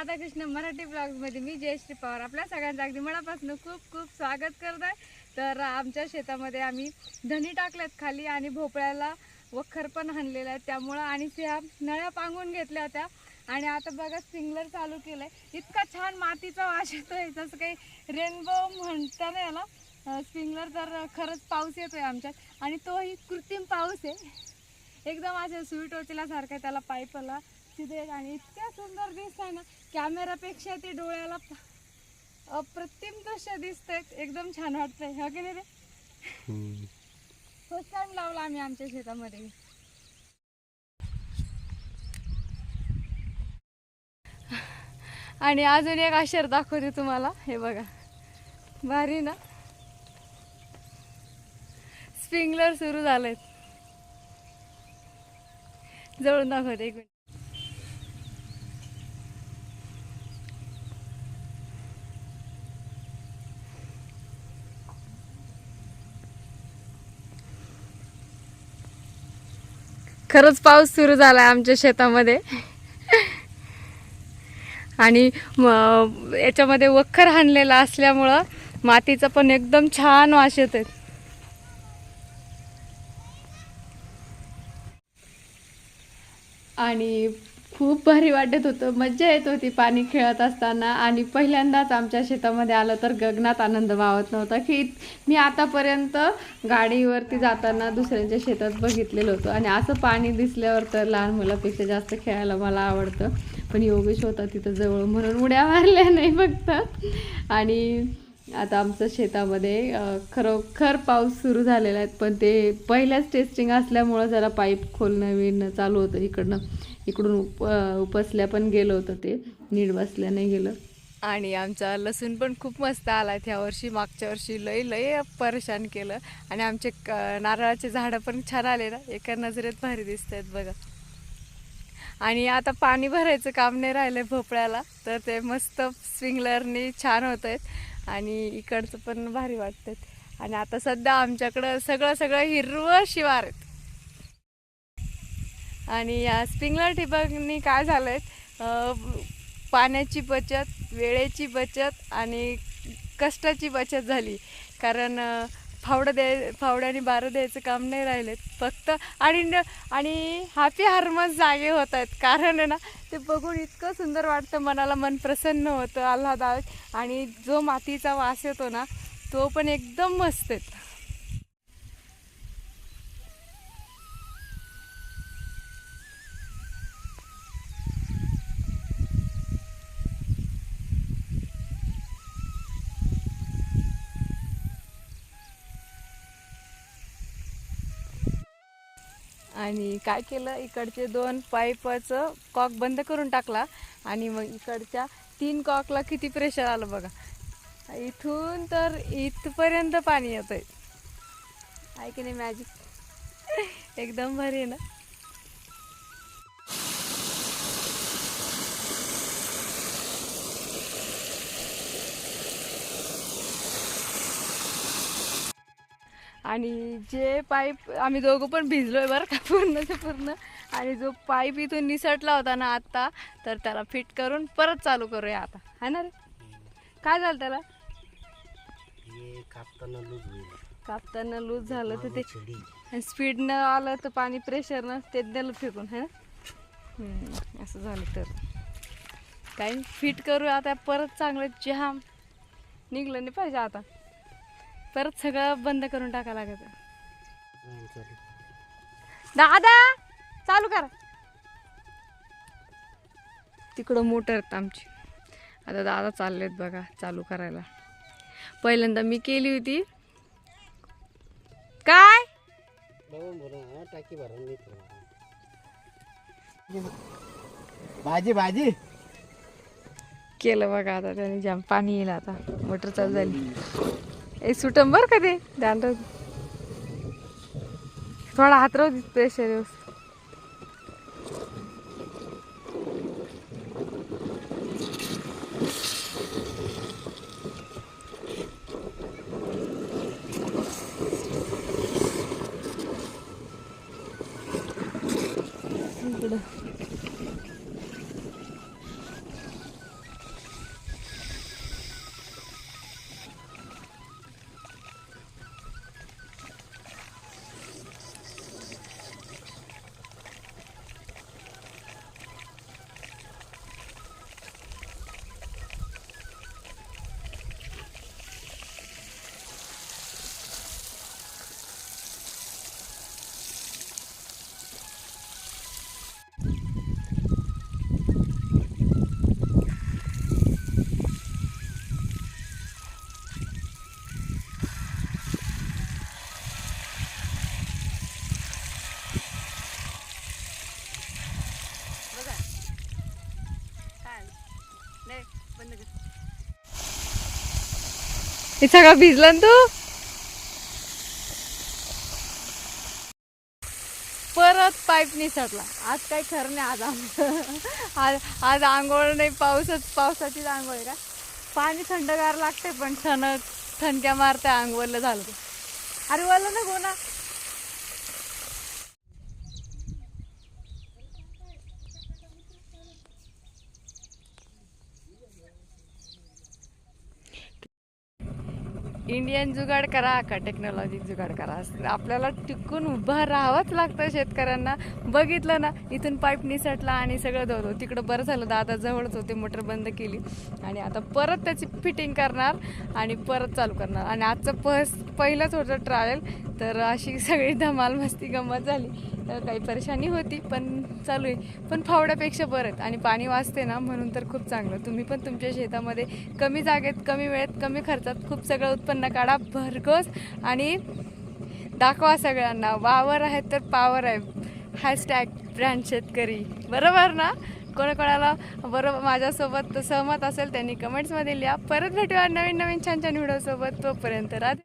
राधाकृष्ण मराठी ब्लॉगमध्ये मी जयश्री पवार. आपल्या सगळ्यांचं अगदी मनापासून खूप खूप स्वागत करत आहे. तर आमच्या शेतामध्ये आम्ही धनी टाकल्यात खाली आणि भोपळ्याला वखर पण हाणलेला आहे त्यामुळं आणि त्या नळ्या पांगून घेतल्या होत्या. आणि आता बघा स्प्रिंगलर चालू केलं आहे इतका छान मातीचा वास आहे जसं काही रेनबो म्हणता नाही याला स्प्रिंगलर तर खरंच पाऊस येतो आहे आमच्यात. आणि तोही कृत्रिम पाऊस आहे. एकदम अशा स्वीट सारखा त्याला पाईपला तिथे आणि इतक्या सुंदर दिसत आहे ना कॅमेरापेक्षा ते डोळ्याला अप्रतिम दृश्य दिसतंय. एकदम छान वाटतंय. हो की नाही रे? फर्स्ट टाइम लावला आम्ही आमच्या शेतामध्ये. आणि अजून एक आश्चर्य दाखवते तुम्हाला. हे बघा. भारी ना? स्प्रिंगलर सुरू झालेत. जवळून दाखवते एक मिनिट. खरंच पाऊस सुरू झालाय आमच्या शेतामध्ये. आणि याच्यामध्ये वखर हाणलेला असल्यामुळं मातीचा पण एकदम छान वास येतोय. आणि खूप भारी वाटत होतं. मज्जा येत होती पाणी खेळत असताना. आणि पहिल्यांदाच आमच्या शेतामध्ये आलं तर गगनात आनंद मावत नव्हता की मी आतापर्यंत गाडीवरती जाताना दुसऱ्यांच्या शेतात बघितलेलं होतं. आणि असं पाणी दिसल्यावर तर लहान मुलापेक्षा जास्त खेळायला मला आवडतं. पण योगेश होता तिथं जवळ म्हणून उड्या मारल्या नाही फक्त. आणि आता आमचं शेतामध्ये खरोखर पाऊस सुरू झालेला आहे. पण ते पहिल्याच टेस्टिंग असल्यामुळं जरा पाईप खोलणं विणणं चालू होतं इकडनं. इकडून उप उपसल्या पण गेलं होतं ते. नीट बसल्या नाही गेलं. आणि आमचा लसूण पण खूप मस्त आला ह्या वर्षी मागच्या वर्षी लय लय परेशान केलं. आणि आमचे क- नारळाचे झाडं पण छान आले ना. एका नजरेत भारी दिसत आहेत बघा. आणि आता पाणी भरायचं काम नाही राहिलंय भोपळ्याला. तर ते मस्त स्प्रिंगलरनी छान होत आहेत आणि इकडचं पण भारी वाटतंय. आणि आता सध्या आमच्याकडं सगळं सगळं हिरवं शिवार आहेत. आणि या स्प्रिंगलर ठिबकनी काय झालं आहे पाण्याची बचत वेळेची बचत आणि कष्टाची बचत झाली. कारण फावडं द्याय फावड्याने बारं द्यायचं काम नाही राहिलेत. फक्त आणि आणि हॅपी हार्मोन्स जागे होत आहेत कारण आहे ना ते बघून इतकं सुंदर वाटतं. मनाला मन प्रसन्न होतं आल्हादायक आणि जो मातीचा वास येतो ना तो पण एकदम मस्त आहे आणि काय केलं? इकडचे दोन पाईपचं कॉक बंद करून टाकला. आणि मग इकडच्या तीन कॉकला किती प्रेशर आलं बघा. इथून तर इथपर्यंत पाणी येतं आहे आहे की नाही मॅजिक एकदम भारी आहे ना? आणि जे पाईप आम्ही दोघं पण भिजलोय बरं का पूर्णच्या पूर्ण. आणि जो पाईप इथून निसटला होता ना आता तर त्याला फिट करून परत चालू करूया आता. है ना रे? काय झालं त्याला? कापताना लूज कापताना लूज झालं तर ते स्पीडनं आलं तर पाणी प्रेशरनं ते दिलं फेकून है ना? असं झालं तर. काही फिट करू आता परत चांगलं जाम निघलं नाही पाहिजे आता. परत सगळं बंद करून टाका लागत. दादा चालू करा. तिकडं मोटर आहेत आमची. आता दादा चाललेत बघा चालू करायला. पहिल्यांदा मी केली होती. काय? टाकी भरून मी भाजी भाजी. केलं बघा आता त्याने जाम पाणी येईल आता. मोटर चालू झाली. ए सुटम बर का ते? ध्यान राहू थोडा हात राहू दे प्रेशर व्यवस्थित हे सगळं भिजलं ना तू? परत पाईप निसटला आज काही खरं नाही आज आमचं आज आज आंघोळ नाही पाऊसच पावसाचीच आंघोळ का? पाणी थंडगार लागते पण थन थंडक्या मारते आंघोळलं झालं अरे वळलं ना गोना. इंडियन जुगाड करा का टेक्नॉलॉजी जुगाड करा? आपल्याला टिकून उभं राहावंच लागतं शेतकऱ्यांना. बघितलं ना इथून पाईप निसटला आणि सगळं धुतो तिकडं बरं झालं दादा जवळच होते मोटर बंद केली. आणि आता परत त्याची फिटिंग करणार आणि परत चालू करणार. आणि आजचं पस पहिलंच होतं ट्रायल तर अशी सगळी धमाल मस्ती गंमत झाली. तर काही परेशानी होती पण चालू आहे. पण फावड्यापेक्षा बरं आणि पाणी वाचते ना म्हणून तर खूप चांगलं. तुम्ही पण तुमच्या शेतामध्ये कमी जागेत कमी वेळेत कमी खर्चात खूप सगळं उत्पन्न काढा भरघोस. आणि दाखवा सगळ्यांना वावर आहे तर पावर आहे. हॅशटॅग ब्रँड शेतकरी. बरोबर ना? कोणाकोणाला बरोबर माझ्यासोबत सहमत असेल त्यांनी कमेंट्समध्ये लिहा. परत भेटूया नवीन नवीन छान छान व्हिडिओसोबत तोपर्यंत राधे.